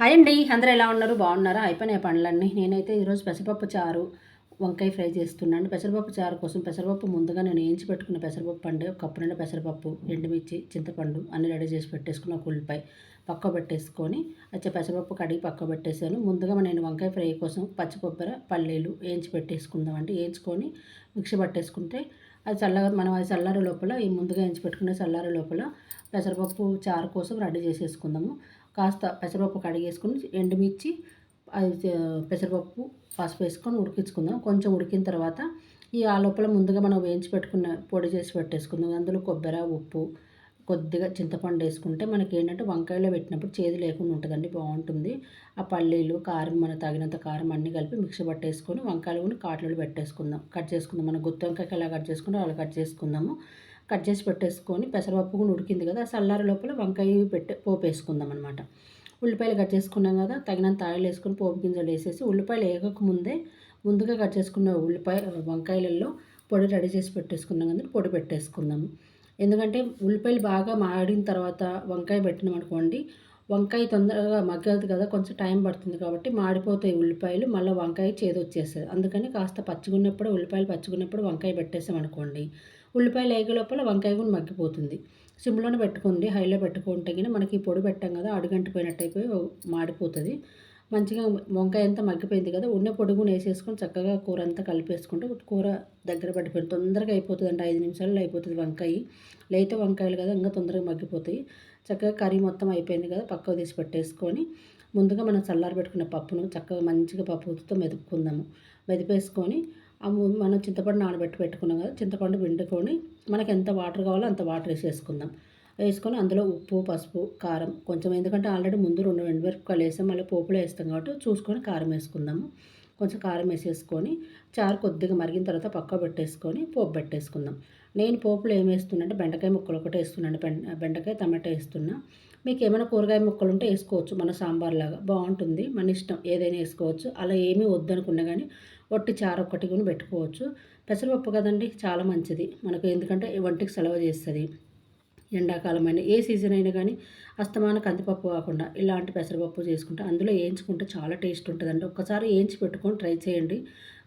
Hi అండి. అందరూ ఎలా ఉన్నారు? బాగున్నారా? అయిపోయినాయి పనులన్నీ నేనైతే ఈరోజు పెసరపప్పు చారు వంకాయ ఫ్రై చేస్తున్నాను. పెసరపప్పు చారు కోసం పెసరపప్పు ముందుగా నేను వేయించి పెట్టుకున్న పెసరపప్పు అండి ఒక కప్పు నిండా పెసరపప్పు ఎండుమిర్చి చింతపండు అన్ని రెడీ చేసి పెట్టేసుకున్న ఒక ఉల్లిపాయ పక్క పెట్టేసుకొని వచ్చే పెసరపప్పు కడిగి పక్క పెట్టేసాను ముందుగా నేను వంకాయ ఫ్రై కోసం పచ్చికొబ్బరి పల్లీలు వేయించి పెట్టేసుకుందామండి వేయించుకొని మిక్సీ పట్టేసుకుంటే అది చల్లగా మనం అది చల్లారే లోపల ఈ ముందుగా వేయించి పెట్టుకునే చల్లారే లోపల పెసరపప్పు చారు కోసం రెడీ చేసేసుకుందాము. కాస్త పెసరపప్పు కడిగేసుకొని ఎండుమిర్చి అది పెసరపప్పు పసుపు వేసుకొని ఉడికించుకుందాం. కొంచెం ఉడికిన తర్వాత ఈ ఆ లోపల ముందుగా మనం వేయించి పెట్టుకున్న పొడి చేసి పెట్టేసుకుందాం. అందులో కొబ్బరి ఉప్పు కొద్దిగా చింతపండు వేసుకుంటే మనకి ఏంటంటే వంకాయలో పెట్టినప్పుడు చేదు లేకుండా ఉంటుందండి బాగుంటుంది. ఆ పల్లీలు కారం మన తగినంత కారం అన్నీ కలిపి మిక్సీ పట్టేసుకొని వంకాయలు కూడా కాట్లలో పెట్టేసుకుందాం. కట్ చేసుకుందాం. మనం గుత్తి వంకాయకి ఎలా కట్ చేసుకుంటే అలా కట్ చేసుకుందాము. కట్ చేసి పెట్టేసుకొని పెసరపప్పు కూడా ఉడికింది కదా చల్లారి లోపల వంకాయ పెట్టే పోపు వేసుకుందాం అనమాట ఉల్లిపాయలు కట్ చేసుకున్నాం కదా తగినంత ఆయిల్ వేసుకొని పోపు గింజలు వేసేసి ఉల్లిపాయలు వేయక ముందే ముందుగా కట్ చేసుకున్న ఉల్లిపాయ వంకాయలలో పొడి రెడీ చేసి పెట్టేసుకున్నాం కదా పొడి పెట్టేసుకుందాము ఎందుకంటే ఉల్లిపాయలు బాగా మాడిన తర్వాత వంకాయ పెట్టినాం అనుకోండి వంకాయ తొందరగా మగ్గదు కదా కొంచెం టైం పడుతుంది కాబట్టి మాడిపోతాయి ఉల్లిపాయలు మళ్ళీ వంకాయ చేదు వచ్చేస్తుంది అందుకని కాస్త పచ్చిగున్నప్పుడు ఉల్లిపాయలు పచ్చిగున్నప్పుడు వంకాయ పెట్టేసాం అనుకోండి. ఉల్లిపాయలు వేగే లోపల వంకాయ కూడా మగ్గిపోతుంది. సిమ్లోనే పెట్టుకుంది హైలో పెట్టుకుంటే కానీ మనకి పొడి పెట్టాం కదా అడుగంటిపోయినట్టు అయిపోయి మాడిపోతుంది. మంచిగా వంకాయ అంతా మగ్గిపోయింది కదా ఉన్న పొడుగు వేసేసుకొని చక్కగా కూర అంతా కలిపేసుకుంటే కూర దగ్గర పడిపోయింది. తొందరగా అయిపోతుంది అంటే ఐదు నిమిషాల్లో అయిపోతుంది వంకాయ. లేతే వంకాయలు కదా ఇంకా తొందరగా మగ్గిపోతాయి. చక్కగా కర్రీ మొత్తం అయిపోయింది కదా పక్కకు తీసి పెట్టేసుకొని ముందుగా మనం చల్లారి పెట్టుకున్న పప్పును చక్కగా మంచిగా పప్పుతో మెదుపుకుందాము. మెదిపేసుకొని మనం చింతపండు నానబెట్టి పెట్టుకున్నాం కదా చింతపండు పిండుకొని మనకి ఎంత వాటర్ కావాలో అంత వాటర్ వేసేసుకుందాం వేసుకొని అందులో ఉప్పు పసుపు కారం కొంచెం ఎందుకంటే ఆల్రెడీ ముందు రెండు మిరపకాయలు వేసాం మళ్ళీ పోపులో వేస్తాం కాబట్టి చూసుకొని కారం వేసుకుందాము. కొంచెం కారం వేసేసుకొని చారు కొద్దిగా మరిగిన తర్వాత పక్క పెట్టేసుకొని పోపు పెట్టేసుకుందాం. నేను పోపులో ఏం వేస్తున్నానంటే బెండకాయ ముక్కలు ఒకటి వేస్తున్నాను. బెండకాయ టమాటా వేస్తున్నా. మీకు ఏమైనా కూరగాయ ముక్కలు ఉంటే వేసుకోవచ్చు. మన సాంబార్ లాగా బాగుంటుంది. మన ఇష్టం ఏదైనా వేసుకోవచ్చు. అలా ఏమీ వద్దనుకున్నా కానీ ఒట్టి చారు ఒక్కటి కొని పెట్టుకోవచ్చు. పెసరపప్పు కదండి చాలా మంచిది. మనకు ఎందుకంటే వంటికి సెలవు చేస్తుంది. ఎండాకాలం అయినా ఏ సీజన్ అయినా కానీ అస్తమాన కందిపప్పు కాకుండా ఇలాంటి పెసరపప్పు చేసుకుంటే అందులో వేయించుకుంటే చాలా టేస్ట్ ఉంటుందండి. ఒక్కసారి వేయించి పెట్టుకొని ట్రై చేయండి.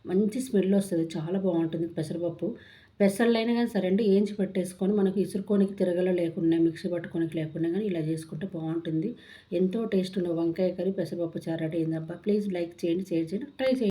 మంచి స్మెల్ వస్తుంది చాలా బాగుంటుంది పెసరపప్పు. పెసర్లైనా కానీ సరే అండి ఏంచి పెట్టేసుకొని మనకి ఇసురుకోనికి తిరగల లేకుండా మిక్సీ పట్టుకోనికి లేకుండా కానీ ఇలా చేసుకుంటే బాగుంటుంది. ఎంతో టేస్ట్ ఉన్న వంకాయ కర్రీ పెసరపప్పు చారట ఏందబ్బా ప్లీజ్ లైక్ చేయండి షేర్ చేయండి ట్రై చేయండి.